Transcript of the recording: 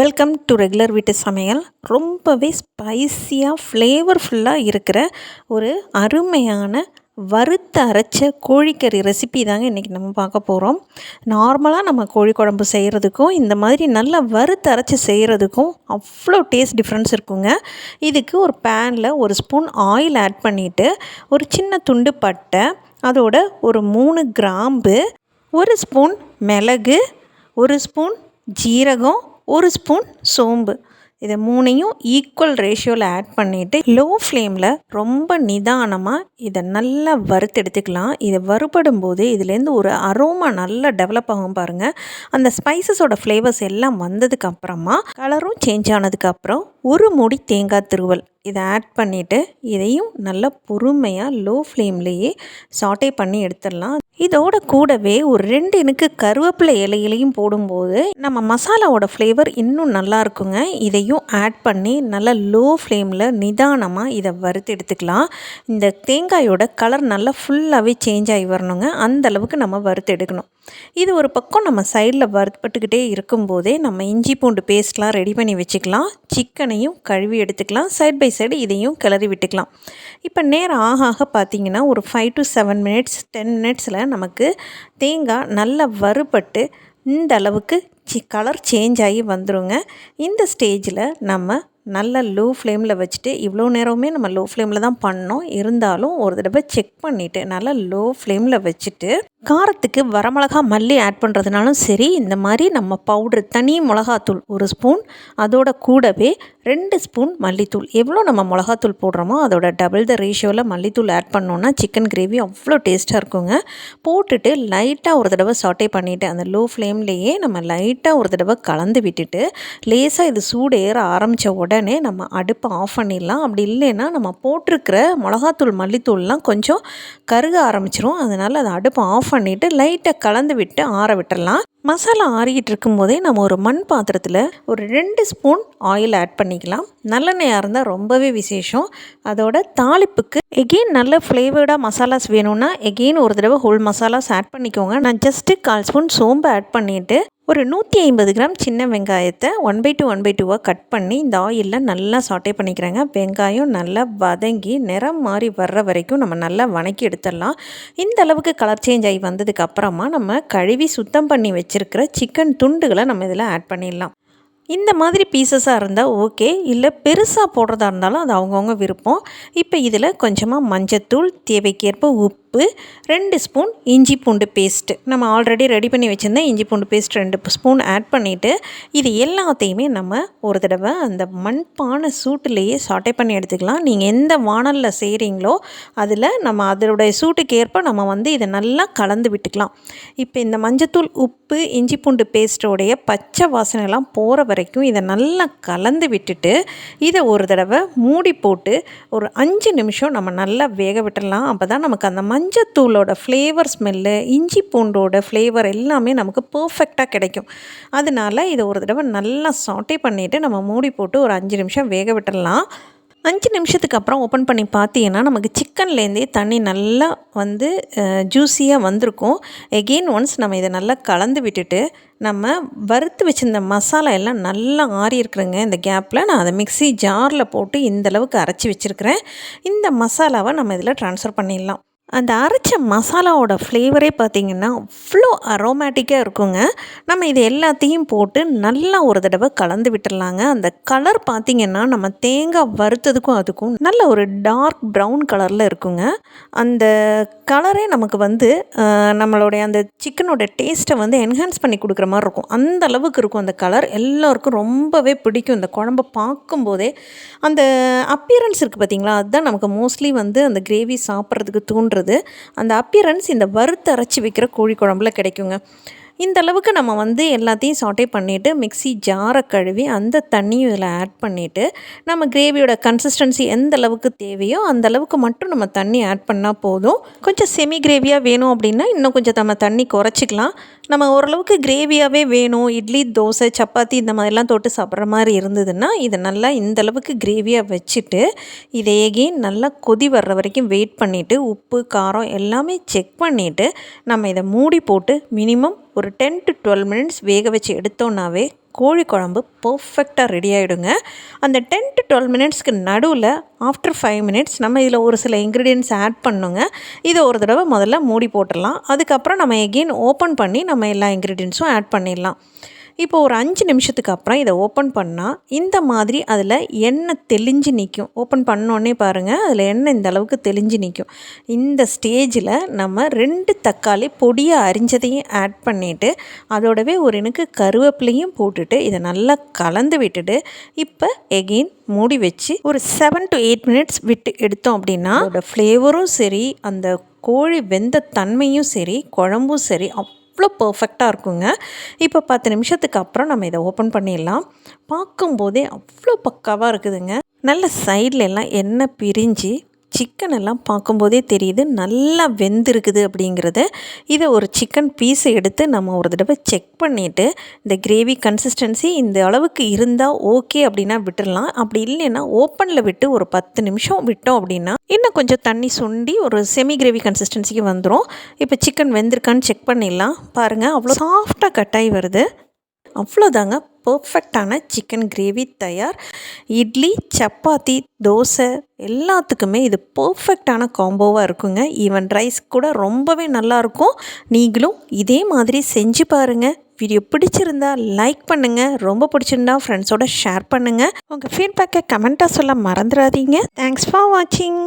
Welcome to regular வீட்டு சமையல். ரொம்பவே ஸ்பைஸியாக ஃப்ளேவர்ஃபுல்லாக இருக்கிற ஒரு அருமையான வறுத்த அரைச்ச கோழிக்கறி ரெசிபி தாங்க இன்றைக்கி நம்ம பார்க்க போகிறோம் நார்மலாக நம்ம கோழி குழம்பு செய்கிறதுக்கும் இந்த மாதிரி நல்லா வறுத்து அரைச்சி செய்கிறதுக்கும் அவ்வளோ டேஸ்ட் டிஃப்ரென்ஸ் இருக்குங்க. இதுக்கு ஒரு பேனில் ஒரு ஸ்பூன் ஆயில் ஆட் பண்ணிவிட்டு ஒரு சின்ன துண்டு பட்டை அதோட ஒரு மூணு கிராம்பு ஒரு ஸ்பூன் மிளகு ஒரு ஸ்பூன் ஜீரகம் ஒரு ஸ்பூன் சோம்பு. இதை மூணையும் ஈக்குவல் ரேஷியோவில் ஆட் பண்ணிவிட்டு லோ ஃப்ளேமில் ரொம்ப நிதானமாக இதை நல்லா வறுத்து எடுத்துக்கலாம். இதை வறுபடும் போது இதுலேருந்து ஒரு அரோமா நல்லா டெவலப் ஆகும் பாருங்கள் அந்த ஸ்பைசஸோட ஃப்ளேவர்ஸ் எல்லாம் வந்ததுக்கப்புறமா கலரும் சேஞ்ச் ஆனதுக்கப்புறம் ஒரு மூடி தேங்காய் திருவல். இதை ஆட் பண்ணிவிட்டு இதையும் நல்லா பொறுமையாக லோ ஃப்ளேம்லேயே சாட்டே பண்ணி எடுத்துடலாம். இதோட கூடவே ஒரு ரெண்டு இனுக்கு கருவேப்பிலை இலையிலையும் போடும்போது நம்ம மசாலாவோட ஃப்ளேவர் இன்னும் நல்லா இருக்குங்க. இதையும் ஆட் பண்ணி நல்லா லோ ஃப்ளேமில் நிதானமாக இதை வறுத்து எடுத்துக்கலாம். இந்த தேங்காயோட கலர் நல்லா ஃபுல்லாகவே சேஞ்ச் ஆகி வரணுங்க. அந்த அளவுக்கு நம்ம வறுத்து எடுக்கணும். இது ஒரு பக்கம் நம்ம சைடில் வறுப்பட்டுக்கிட்டே இருக்கும்போதே நம்ம இஞ்சி பூண்டு பேஸ்ட்லாம் ரெடி பண்ணி வச்சுக்கலாம். சிக்கன் சிக்கனையும் கழுவி எடுத்துக்கலாம். சைட் பை சைடு இதையும் கிளறி விட்டுக்கலாம். இப்போ நேரம் ஆக ஆக பார்த்திங்கன்னா ஒரு five to seven minutes ten மினிட்ஸில் நமக்கு தேங்காய் நல்லா வறுபட்டு இந்த அளவுக்கு கலர் சேஞ்ச் ஆகி வந்துடுங்க இந்த ஸ்டேஜில் நம்ம நல்ல லோ ஃப்ளேமில் வச்சுட்டு இவ்வளோ நேரமே நம்ம லோ ஃப்ளேமில் தான் பண்ணோம். இருந்தாலும் ஒரு தடவை செக் பண்ணிவிட்டு நல்லா லோ ஃப்ளேமில் வச்சுட்டு காரத்துக்கு வரமிளகா மல்லி ஆட் பண்ணுறதுனாலும் சரி இந்த மாதிரி நம்ம பவுட்ரு தனி மிளகாத்தூள் ஒரு ஸ்பூன் அதோட கூடவே ரெண்டு ஸ்பூன் மல்லித்தூள். எவ்வளோ நம்ம மிளகாத்தூள் போடுறோமோ அதோட டபுள் த ரேஷியோவில் மல்லித்தூள் ஆட் பண்ணோன்னா சிக்கன் கிரேவி அவ்வளோ டேஸ்ட்டாக இருக்குங்க. போட்டுட்டு லைட்டாக ஒரு தடவை சாட்டே பண்ணிவிட்டு அந்த லோ ஃப்ளேம்லேயே நம்ம லைட்டாக ஒரு தடவை கலந்து விட்டுட்டு லேசாக இது சூடு ஏற ஆரம்பித்த உடனே நம்ம அடுப்பை ஆஃப் பண்ணிடலாம். அப்படி இல்லைன்னா நம்ம போட்டிருக்கிற மிளகாத்தூள் மல்லித்தூள்லாம் கொஞ்சம் கருக ஆரம்பிச்சிரும். அதனால் அதை அடுப்பை ஆஃப் பண்ணிவிட்டு லைட்டாக கலந்து விட்டு ஆற விட்டுடலாம் மசாலா ஆறிக்கிட்டு இருக்கும்போதே நம்ம ஒரு மண் பாத்திரத்தில் ஒரு ரெண்டு ஸ்பூன் ஆயில் ஆட் பண்ணிக்கலாம். நல்லெண்ணெயாக இருந்தால் ரொம்பவே விசேஷம். அதோட தாளிப்புக்கு எகெயின் நல்ல ஃப்ளேவர்டாக மசாலாஸ் வேணும்னா எகெயின் ஒரு தடவை ஹோல் மசாலாஸ் ஆட் பண்ணிக்கோங்க. நான் ஜஸ்ட்டு கால் ஸ்பூன் சோம்பு ஆட் பண்ணிவிட்டு ஒரு நூற்றி ஐம்பது கிராம் சின்ன வெங்காயத்தை one by two one by டூவாக கட் பண்ணி இந்த ஆயிலில் நல்லா சாட்டே பண்ணிக்கிறேங்க. வெங்காயம் நல்லா வதங்கி நிறம் மாறி வர்ற வரைக்கும் நம்ம நல்லா வணக்கி எடுத்துடலாம். இந்த அளவுக்கு கலர் சேஞ்ச் ஆகி வந்ததுக்கு அப்புறமா நம்ம கழுவி சுத்தம் பண்ணி வச்சுருக்கிற சிக்கன் துண்டுகளை நம்ம இதில் ஆட் பண்ணிடலாம். இந்த மாதிரி பீசஸாக இருந்தால் ஓகே இல்லை பெருசாக போடுறதா இருந்தாலும் அது அவங்கவுங்க விருப்பம். இப்போ இதில் கொஞ்சமாக மஞ்சத்தூள் தேவைக்கேற்ப உப்பு உப்பு ரெண்டு ஸ்பூன் இஞ்சி பூண்டு பேஸ்ட்டு. நம்ம ஆல்ரெடி ரெடி பண்ணி வச்சுருந்தேன் இஞ்சி பூண்டு பேஸ்ட் ரெண்டு ஸ்பூன் ஆட் பண்ணிவிட்டு இது எல்லாத்தையுமே நம்ம ஒரு தடவை அந்த மண்பானை சூட்டுலேயே சாட்டை பண்ணி எடுத்துக்கலாம். நீங்கள் எந்த வானலில் செய்கிறீங்களோ அதில் நம்ம அதனுடைய சூட்டுக்கு ஏற்ப நம்ம வந்து இதை நல்லா கலந்து விட்டுக்கலாம். இப்போ இந்த மஞ்சத்தூள் உப்பு இஞ்சி பூண்டு பேஸ்ட்டோடைய பச்சை வாசனைலாம் போகிற வரைக்கும் இதை நல்லா கலந்து விட்டுட்டு இதை ஒரு தடவை மூடி போட்டு ஒரு அஞ்சு நிமிஷம் நம்ம நல்லா வேக விட்டுடலாம் அப்போ தான் நமக்கு அந்த மஞ்சத்தூளோட ஃப்ளேவர் ஸ்மெல்லு இஞ்சி பூண்டோட ஃப்ளேவர் எல்லாமே நமக்கு பர்ஃபெக்டாக கிடைக்கும். அதனால் இதை ஒரு தடவை நல்லா சாட்டே பண்ணிவிட்டு நம்ம மூடி போட்டு ஒரு அஞ்சு நிமிஷம் வேக விட்டுடலாம் அஞ்சு நிமிஷத்துக்கு அப்புறம் ஓப்பன் பண்ணி பார்த்தீங்கன்னா நமக்கு சிக்கன்லேருந்தே தண்ணி நல்லா வந்து ஜூஸியாக வந்திருக்கும். எகெயின் ஒன்ஸ் நம்ம இதை நல்லா கலந்து விட்டுட்டு நம்ம வறுத்து வச்சுருந்த மசாலா எல்லாம் நல்லா ஆறி இருக்கிறேங்க. இந்த கேப்பில் நான் அதை மிக்சி ஜாரில் போட்டு இந்தளவுக்கு அரைச்சி வச்சுருக்கிறேன். இந்த மசாலாவை நம்ம இதில் ட்ரான்ஸ்ஃபர் பண்ணிடலாம். அந்த அரைச்ச மசாலாவோட ஃப்ளேவரே பார்த்திங்கன்னா அவ்வளோ அரோமேட்டிக்காக இருக்குங்க. நம்ம இது எல்லாத்தையும் போட்டு நல்லா ஒரு தடவை கலந்து விட்டுடலாங்க. அந்த கலர் பார்த்திங்கன்னா நம்ம தேங்காய் வறுத்ததுக்கும் அதுக்கும் நல்ல ஒரு டார்க் ப்ரௌன் கலரில் இருக்குங்க. அந்த கலரே நமக்கு வந்து நம்மளுடைய அந்த சிக்கனோட டேஸ்ட்டை வந்து என்ஹான்ஸ் பண்ணி கொடுக்குற மாதிரி இருக்கும். அந்த அளவுக்கு இருக்கும் அந்த கலர் எல்லோருக்கும் ரொம்பவே பிடிக்கும் இந்த குழம்ப பார்க்கும்போதே. அந்த அப்பியரன்ஸ் இருக்குது பார்த்திங்களா? அதுதான் நமக்கு மோஸ்ட்லி வந்து அந்த கிரேவி சாப்பிட்றதுக்கு தூண்டுறது. வருது அந்த அப்பியரன்ஸ் இந்த வறுத்து அரைச்சி வைக்கிற கோழி குழம்புல கிடைக்குங்க. இந்த அளவுக்கு நம்ம வந்து எல்லாத்தையும் சாட்டே பண்ணிவிட்டு மிக்சி ஜாரை கழுவி அந்த தண்ணியும் இதில் ஆட் பண்ணிவிட்டு நம்ம கிரேவியோட கன்சிஸ்டன்சி எந்த அளவுக்கு தேவையோ அந்த அளவுக்கு மட்டும் நம்ம தண்ணி ஆட் பண்ணால் போதும். கொஞ்சம் செமி கிரேவியாக வேணும் அப்படின்னா இன்னும் கொஞ்சம் நம்ம தண்ணி குறைச்சிக்கலாம். நம்ம ஓரளவுக்கு கிரேவியாகவே வேணும் இட்லி தோசை சப்பாத்தி இந்த மாதிரிலாம் தொட்டு சாப்பிட்ற மாதிரி இருந்ததுன்னா இதை நல்லா இந்தளவுக்கு கிரேவியாக வச்சுட்டு இதை எகெயின் நல்லா கொதி வர்ற வரைக்கும் வெயிட் பண்ணிவிட்டு உப்பு காரம் எல்லாமே செக் பண்ணிவிட்டு நம்ம இதை மூடி போட்டு மினிமம் ஒரு டென் டு டுவெல் மினிட்ஸ் வேக வச்சு எடுத்தோன்னாவே கோழி குழம்பு பர்ஃபெக்டாக ரெடி ஆகிடுங்க அந்த டென் டு டுவெல் மினிட்ஸ்க்கு நடுவில் ஆஃப்டர் ஃபைவ் மினிட்ஸ் நம்ம இதில் ஒரு சில இன்க்ரீடியன்ஸ் ஆட் பண்ணுங்க. இதை ஒரு தடவை முதல்ல மூடி போட்டுடலாம். அதுக்கப்புறம் நம்ம எகெயின் ஓப்பன் பண்ணி நம்ம எல்லா இன்க்ரீடியன்ஸும் ஆட் பண்ணிடலாம். இப்போ ஒரு அஞ்சு நிமிஷத்துக்கு அப்புறம் இதை ஓப்பன் பண்ணால் இந்த மாதிரி அதில் எண்ணெய் தெளிஞ்சு நிற்கும் ஓப்பன் பண்ணோடனே பாருங்கள் அதில் எண்ணெய் இந்த அளவுக்கு தெளிஞ்சு நிற்கும் இந்த ஸ்டேஜில் நம்ம ரெண்டு தக்காளி பொடியாக அரிஞ்சதையும் ஆட் பண்ணிவிட்டு அதோடவே ஒரு எனக்கு கருவேப்பிலையும் போட்டுட்டு இதை நல்லா கலந்து விட்டுட்டு இப்போ எகெயின் மூடி வச்சு ஒரு செவன் டு எயிட் மினிட்ஸ் விட்டு எடுத்தோம் அப்படின்னா அதோட ஃப்ளேவரும் சரி அந்த கோழி வெந்த தன்மையும் சரி குழம்பும் சரி அவ்வளோ பர்ஃபெக்டாக இருக்குங்க. இப்போ பத்து நிமிஷத்துக்கு அப்புறம் நம்ம இதை ஓப்பன் பண்ணிடலாம். பார்க்கும்போதே அவ்வளோ பக்காவாக இருக்குதுங்க. நல்ல சைடில் எல்லாம் எண்ணெய் பிரிஞ்சு சிக்கன் எல்லாம் பார்க்கும்போதே தெரியுது நல்லா வெந்திருக்குது அப்படிங்கிறது. இதை ஒரு சிக்கன் பீஸை எடுத்து நம்ம ஒரு தடவை செக் பண்ணிவிட்டு இந்த கிரேவி கன்சிஸ்டன்சி இந்த அளவுக்கு இருந்தால் ஓகே அப்படின்னா விட்டுடலாம் அப்படி இல்லைன்னா ஓப்பனில் விட்டு ஒரு பத்து நிமிஷம் விட்டோம் அப்படின்னா இன்னும் கொஞ்சம் தண்ணி சுண்டி ஒரு செமி கிரேவி கன்சிஸ்டன்சிக்கு வந்துடும் இப்போ சிக்கன் வெந்திருக்கான்னு செக் பண்ணிடலாம். பாருங்கள் அவ்வளோ சாஃப்டாக கட்டாயி வருது. அவ்வளோதாங்க பர்ஃபெக்டான சிக்கன் கிரேவி தயார். இட்லி சப்பாத்தி தோசை எல்லாத்துக்குமே இது பர்ஃபெக்டான காம்போவாக இருக்குங்க. ஈவன் ரைஸ் கூட ரொம்பவே நல்லாயிருக்கும் நீங்களும் இதே மாதிரி செஞ்சு பாருங்கள் வீடியோ பிடிச்சிருந்தா லைக் பண்ணுங்கள் ரொம்ப பிடிச்சிருந்தா ஃப்ரெண்ட்ஸோட ஷேர் பண்ணுங்கள் உங்கள் ஃபீட்பேக்கை கமெண்ட்டாக சொல்ல மறந்துடாதீங்க. தேங்க்ஸ் ஃபார் வாட்சிங்